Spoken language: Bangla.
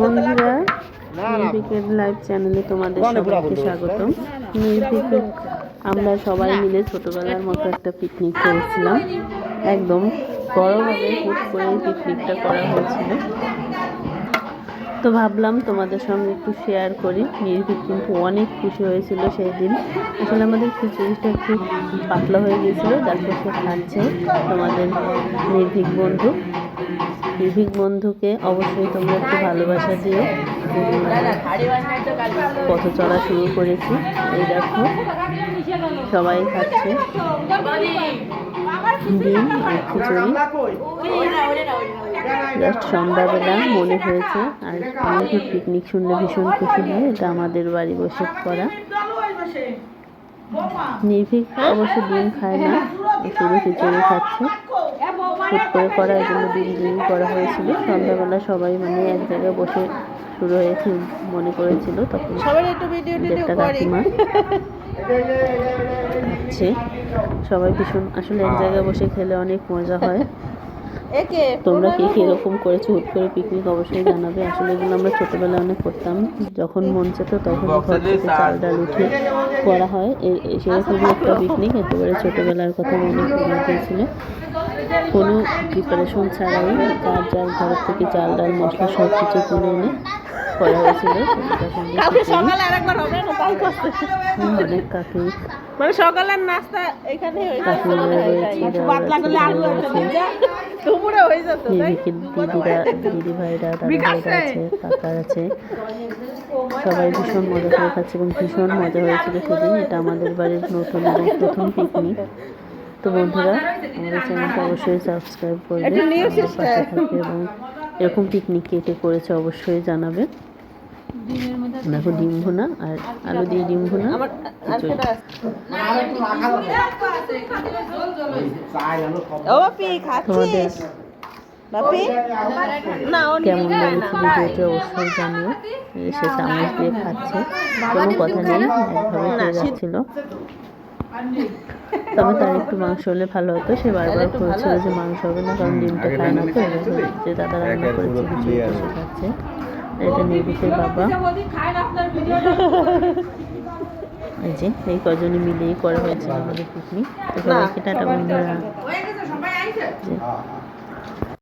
বন্ধুরা মিউজিকের লাইভ চ্যানেলে তোমাদের সবাইকে স্বাগতম। মিউজিকে আমরা সবাই মিলে ছোটবেলার মতো একটা পিকনিক করেছিলাম। একদম বড়ভাবে হুট করে পিকনিকটা করা হয়েছিল। তো ভাবলাম তোমাদের সঙ্গে একটু শেয়ার করি। নির্ভীক কিন্তু অনেক খুশি হয়েছিল সেই দিন আসলে আমাদের খিচুড়িটা একটু পাতলা হয়ে গিয়েছিল যাকে সে খাচ্ছে তোমাদের নির্ভীক বন্ধু। নির্ভীক বন্ধুকে অবশ্যই তোমরা একটু ভালোবাসা দিও। পথ চলা শুরু করেছি। এই দেখো, সবাই খাচ্ছে। ডিম আর খিচুড়ি। জাস্ট সন্ধ্যাবেলা মনে হয়েছে, আর অনেকে পিকনিক শুনলে ভীষণ খুশি হয়, এটা আমাদের বাড়ি বসে করা। নির্ভীক অবশ্য ডিম খায় না শুধু খিচুড়ি খাচ্ছে। হুট করে করা জন্য ডিম ডিম করা হয়েছিল। সন্ধ্যাবেলা সবাই মানে এক জায়গায় বসে শুরু হয়েছে মনে করেছিল তখন একটু কাকিমা খাচ্ছে সবাই ভীষণ আসলে এক জায়গায় বসে খেলে অনেক মজা হয়। তোমরা কে কীরকম করেছ? হুট করে পিকনিক অবশ্যই জানাবে। আসলে এগুলো আমরা ছোটোবেলায় অনেক করতাম। যখন মন চেত তখন ঘর থেকে চাল ডাল উঠে করা হয়। সেরকমই একটা পিকনিক একেবারে ছোটোবেলার কথা মনে পড়ে গিয়েছিল। কোনো প্রিপারেশন ছাড়াই যার যার ঘর থেকে চাল ডাল মশলা সব কিছু কিনে এনে করা হয়েছিল। অনেক কাকি মানে সকালের নাস্তা এখানে দিদি ভাইরা দাদা ভাইরা আছে কাকার আছে। সবাই ভীষণ মজা করে খাচ্ছে এবং ভীষণ মজা হয়েছিল সেদিন। এটা আমাদের বাড়ির নতুন প্রথম পিকনিক তো বন্ধুরা আমাদের চ্যানেলটা অবশ্যই সাবস্ক্রাইব করবে এবং এরকম পিকনিক কে কে করেছে অবশ্যই জানাবে। দেখো ডিম ভুনা আর আলু দিয়ে ডিম ভুনা। কেটা তোমাদের কেমন লেগেছে ভিডিওটি অবশ্যই জানিও এই সে চামচ দিয়ে খাচ্ছে। কোনো কথা নেই একভাবে খেয়ে যাচ্ছিল। তবে তার একটু মাংস হলে ভালো হতো সে বারবার বলছিল যে মাংস হবে না কারণ ডিমটা খায় না তো যে দাদা রান্না করেছে কিছু সে খাচ্ছে। এটা নির্বিকের বাবা। এই যে এই কজনে মিলেই করা হয়েছে আমাদের পিকনিক তো সবাইকে টাটা বন্ধুরা।